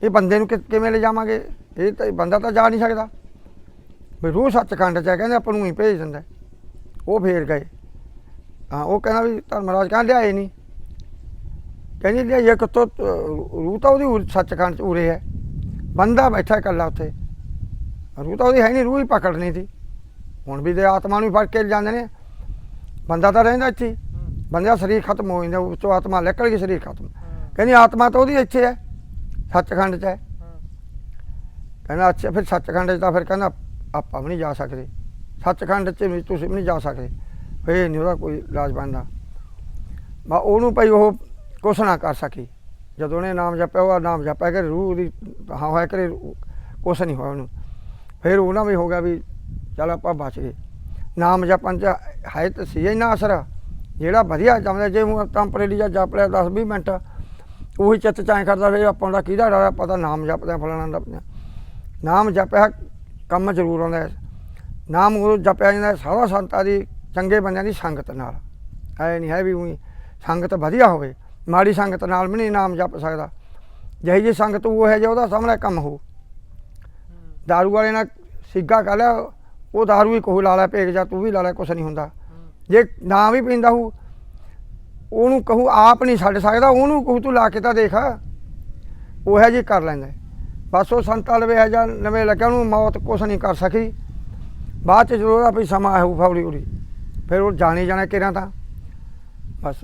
ਇਹ ਬੰਦੇ ਨੂੰ ਕਿ- ਕਿਵੇਂ ਲੈ ਜਾਵਾਂਗੇ? ਇਹ ਤਾਂ ਬੰਦਾ ਤਾਂ ਜਾ ਨਹੀਂ ਸਕਦਾ। ਵੀ ਰੂਹ ਸੱਚਖੰਡ ਚ ਹੈ ਕਹਿੰਦੇ ਆਪਾਂ ਨੂੰ ਹੀ ਭੇਜ ਦਿੰਦਾ ਹੈ। ਉਹ ਫੇਰ ਗਏ। ਹਾਂ ਉਹ ਕਹਿੰਦਾ ਵੀ ਧਰਮਰਾਜ ਕਹਿੰਦਾ ਲਿਆਏ ਨਹੀਂ। ਕਹਿੰਦੀ ਲਿਆਈਏ ਕਿੱਥੋਂ? ਅਹ, ਰੂਹ ਤਾਂ ਉਹਦੀ ਉਰ- ਸੱਚਖੰਡ ਚ ਉਰੇ ਹੈ। ਬੰਦਾ ਬੈਠਾ ਇਕੱਲਾ ਉੱਥੇ। ਰੂਹ ਤਾਂ ਉਹਦੀ ਹੈ ਨਹੀਂ ਰੂਹ ਹੀ ਪਕੜਨੀ ਸੀ। ਹੁਣ ਵੀ ਤੇ ਆਤਮਾ ਨੂੰ ਹੀ ਫੜ ਕੇ ਜਾਂਦੇ ਨੇ। ਬੰਦਾ ਤਾਂ ਰਹਿੰਦਾ ਇੱਥੇ ਹੀ। ਬੰਦੇ ਦਾ ਸਰੀਰ ਖਤਮ ਹੋ ਜਾਂਦਾ ਉਸ ਤੋਂ ਆਤਮਾ ਨਿਕਲ ਗਈ ਸਰੀਰ ਖਤਮ। ਕਹਿੰਦੀ ਆਤਮਾ ਤਾਂ ਉਹਦੀ ਇੱਥੇ ਹੈ ਸੱਚਖੰਡ 'ਚ ਹੈ। ਕਹਿੰਦਾ ਅੱਛਾ ਫਿਰ ਸੱਚਖੰਡ 'ਚ ਤਾਂ ਫਿਰ ਕਹਿੰਦਾ ਆਪਾਂ ਵੀ ਨਹੀਂ ਜਾ ਸਕਦੇ। ਸੱਚਖੰਡ 'ਚ ਵੀ ਤੁਸੀਂ ਵੀ ਨਹੀਂ ਜਾ ਸਕਦੇ। ਫੇਰ ਨਹੀਂ ਉਹਦਾ ਕੋਈ ਇਲਾਜ ਬਣਦਾ। ਬਾ ਉਹਨੂੰ ਭਾਈ ਉਹ ਕੁਛ ਨਾ ਕਰ ਸਕੀ। ਜਦੋਂ ਉਹਨੇ ਨਾਮ ਜਪਿਆ ਉਹ ਨਾਮ ਜਪਿਆ ਕਿ ਰੂਹ ਦੀ ਹਾਂ ਹੋਇਆ ਕਰੇ ਕੁਛ ਨਹੀਂ ਹੋਇਆ ਉਹਨੂੰ। ਫਿਰ ਉਹਨਾਂ ਵੀ ਹੋ ਗਿਆ ਵੀ ਚੱਲ ਆਪਾਂ ਬਚ ਗਏ। ਨਾਮ ਜਪਣ ਚ ਹੈ ਤਾਂ ਸੀ ਇੰਨਾ ਅਸਰ। ਜਿਹੜਾ ਵਧੀਆ ਜਪਦਾ, ਜੇ ਹੁਣ ਟੈਂਪਰੇਰੀ ਜਾਂ ਜਪ ਲਿਆ 10 20 ਮਿੰਟ, ਉਹੀ ਚਿੱਤ ਚਾਂ ਕਰਦਾ ਫਿਰ ਆਪਾਂ ਦਾ ਕਿਹਦਾ ਡਰ ਪਤਾ ਨਾਮ ਜਪਦਾ ਫਲਾਣਾ ਦਾ ਨਾਮ ਜਪਿਆ ਕੰਮ ਜ਼ਰੂਰ ਆਉਂਦਾ ਨਾਮ ਉਹ ਜਪਿਆ ਜਾਂਦਾ ਹੈ ਸਾਰਾ ਸੰਤਾਂ ਦੀ, ਚੰਗੇ ਬੰਦਿਆਂ ਦੀ ਸੰਗਤ ਨਾਲ। ਐ ਨਹੀਂ, ਹੈ ਵੀ ਉਹੀ ਸੰਗਤ ਵਧੀਆ ਹੋਵੇ। ਮਾੜੀ ਸੰਗਤ ਨਾਲ ਵੀ ਨਹੀਂ ਨਾਮ ਜਪ ਸਕਦਾ। ਜਿਹੀ ਜੀ ਸੰਗਤ ਉਹ ਹੈ ਜੇ ਉਹਦਾ ਸਾਹਮਣੇ ਕੰਮ ਹੋ ਦਾਰੂ ਵਾਲੇ ਨਾਲ ਸਿੱਗਾ ਕਰ ਲਿਆ ਉਹ ਦਾਰੂ ਹੀ ਕਹੂ ਲਾ ਲੈ ਭੇਗ ਜਾ, ਤੂੰ ਵੀ ਲਾ ਲੈ, ਕੁਛ ਨਹੀਂ ਹੁੰਦਾ। ਜੇ ਨਾ ਵੀ ਪੀਂਦਾ ਹੂ, ਉਹਨੂੰ ਕਹੂ, ਆਪ ਨਹੀਂ ਛੱਡ ਸਕਦਾ, ਉਹਨੂੰ ਕਹੂ, ਤੂੰ ਲਾ ਕੇ ਤਾਂ ਦੇਖ। ਉਹ ਹੈ ਜੀ ਕਰ ਲੈਂਦਾ। ਬਸ ਉਹ ਸੰਤਾਂ ਲਵੇ ਹੈ ਜਾਂ ਨਵੇਂ ਲੱਗਿਆ, ਉਹਨੂੰ ਮੌਤ ਕੁਛ ਨਹੀਂ ਕਰ ਸਕੀ। ਬਾਅਦ ਚ ਜਦੋਂ ਉਹਦਾ ਵੀ ਸਮਾਂ ਆਊ ਫੌੜੀ ਉੜੀ ਫਿਰ ਉਹ ਜਾਣੇ ਜਾਣਾ ਕਿਰਾਂ ਤਾਂ। ਬਸ